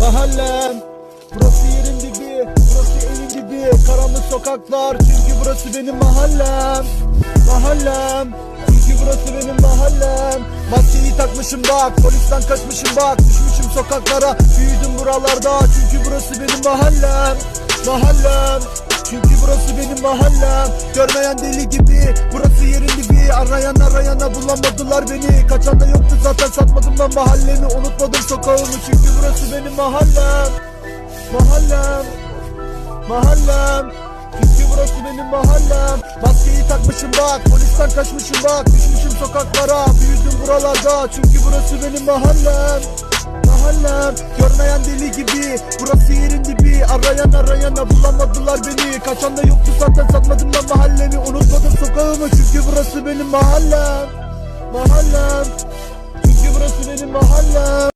Mahallem Burası yerin dibi Burası evin dibi. Karanlık sokaklar Çünkü burası benim mahallem. Mahallem Çünkü burası benim mahallem. Maskeyi takmışım bak Polisten kaçmışım bak. Düşmüşüm sokaklara Büyüdüm buralarda. Çünkü burası benim mahallem. Mahallem çünkü burası benim mahallem. Görmeyen deli gibi Burası yerin dibi. Arayan arayana bulamadılar beni. Kaçan da yoktu zaten satmadım ben mahallemi. Unutmadım sokağımı çünkü burası benim mahallem. Mahallem. Mahallem. Çünkü burası benim mahallem. Maskeyi takmışım bak Polisten kaçmışım bak. Düşmüşüm sokaklara Büyüdüm buralarda. Çünkü burası benim mahallem. Mahallem. Görmeyen deli gibi Burası yerin dibi. Arayan arayana bulamadılar beni. Kaçan da yoktu zaten satmadım ben mahallemi. Unutmadım sokağımı çünkü burası benim mahallem. Mahallem. Çünkü burası benim mahallem